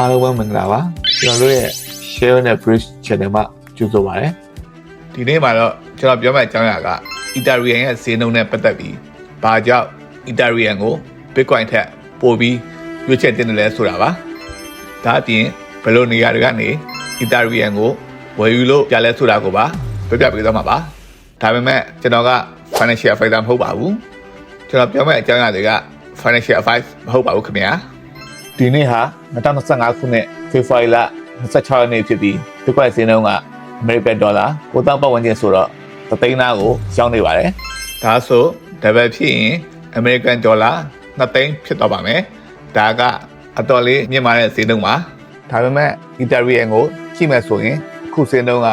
အားလုံးပဲမင်္ဂလာပါကျွန်တော်တို့ရဲ့ share နဲ့ bridge channel မှာကြိုဆိုပါရစေဒီနေ့မှာတော့ကျွန်တော်ပြောမယ့်အကြောင်းအရာက Ethereum ရဲ့ဈေးနှုန်းနဲ့ပတ်သက်ပြီးဘာကြောင့် Ethereum ကို Bitcoin ထက်ပိုပြီးရွေးချယ်တင်တယ်လဲဆိုတာပါဒါအပြင်ဘယ်လိုနေရာတွေကနေ Ethereum ကိုဝယ်ယူလို့ရလဲဆိုတာကိုပါပြပြပေးသွားမှာပါဒါပေမဲ့ကျွန်တော်က financial advisor မဟုတ်ပါဘူးကျွန်တော်ပြောမယ့်အကြောင်းအရာတွေက financial advice မဟုတ်ပါဘူးခင်ဗျာ ဒီနေ့ဟာ2025ခုနှစ်ဖေဖော်ဝါရီလ26ရက်နေ့ဖြစ်ပြီး Bitcoin ဈေးနှုန်းက American Dollar 9000ပတ်ဝန်းကျင်ဆိုတော့သသိန်းသားကိုရောင်းနေပါတယ်။ဒါဆို double ဖြစ်ရင် American Dollar 2သိန်းဖြစ်တော့ပါမယ်။ဒါကအတော်လေးမြင့်မားတဲ့ဈေးနှုန်းပါ။ဒါပေမဲ့ Ethereum ကိုကြည့်မယ်ဆိုရင်အခုဈေးနှုန်းက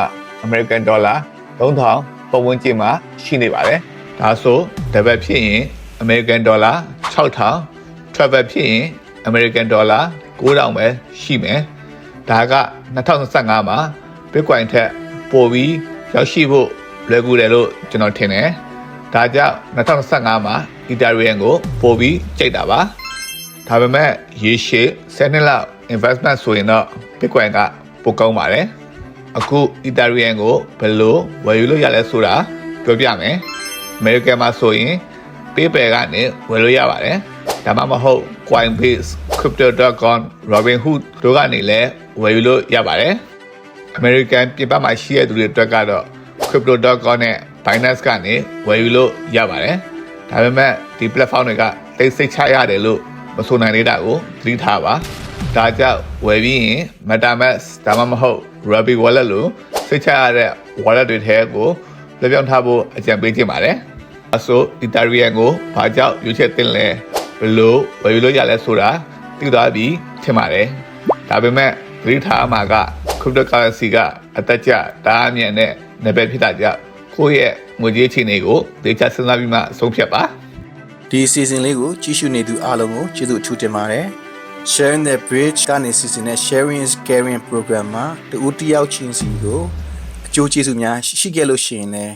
American Dollar 3000ပတ်ဝန်းကျင်မှာရှိနေပါတယ်။ဒါဆို double ဖြစ်ရင် American Dollar 6000 travel ဖြစ်ရင် American Dollar 9000ပဲရှိမယ်။ဒါက2025မှာ Bitcoin ထက်ပိုပြီးရောက်ရှိဖို့လွယ်ကူတယ်လို့ကျွန်တော်ထင်တယ်။ဒါကြောင့်2025မှာ Ethereum ကိုပိုပြီးကြိတ်တာပါ။ဒါပေမဲ့ရေရှည်10နှစ်လောက် investment ဆိုရင်တော့ Bitcoin ကပိုကောင်းပါတယ်။အခု Ethereum ကိုဘယ်လိုဝယ်ယူလို့ရလဲဆိုတာပြောပြမယ်။ American မှာဆိုရင် PayPal ကနေဝယ်လို့ရပါတယ်။ဒါမှမဟုတ် Coinbase, Crypto.com, Robinhood တို့ကနေလည်းဝယ်ယူလို့ရပါတယ်။ American ပြည်ပမှာရှိတဲ့သူတွေအတွက်ကတော့ Crypto.com နဲ့ Binance ကနေဝယ်ယူလို့ရပါတယ်။ဒါပေမဲ့ဒီ platform တွေကတိတ်ဆိတ်ချရတယ်လို့မဆိုနိုင်သေးတာကိုသတိထားပါ။ဒါကြောင့်ဝယ်ပြီးရင် MetaMask ဒါမှမဟုတ် Ruby Wallet လို့စိတ်ချရတဲ့ wallet တွေထဲကိုလွှဲပြောင်းထားဖို့အကြံပေးချင်ပါတယ်။အဆို Ethereum ကိုဘာကြောင့်ရွေးချယ်သင့်လဲ ဘယ်လိုဝယ်ယူလို့ရလဲဆိုတာသိသွားပြီထင်ပါတယ်။ဒါပေမဲ့သတိထားမှာက cryptocurrency ကအသက်ကျတအားအမြန်နဲ့နယ်ပယ်ဖြစ်တာကြောင့်ကိုယ့်ရဲ့ငွေကြေးအခြေအနေကိုဒေချစဉ်းစားပြီးမှဆုံးဖြတ်ပါဒီ season လေးကိုကြီးစုနေသူအားလုံးကိုကျေးဇူးအထူးတင်ပါတယ် Sharing the Bridge ကနေ season နဲ့ Sharing is Caring program မှာတူတယောက်ချင်းစီကိုအကျိုးကျေးဇူးများရှိခဲ့လို့ရှိရင်လည်း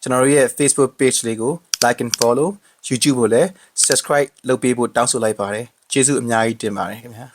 ကျွန်တော်တို့ရဲ့ Facebook page လေးကို like and follow YouTube ကိုလည်း subscribe လုပ်ပေးဖို့တောင်းဆိုလိုက်ပါတယ်ကျေးဇူးအများကြီးတင်ပါတယ်ခင်ဗျာ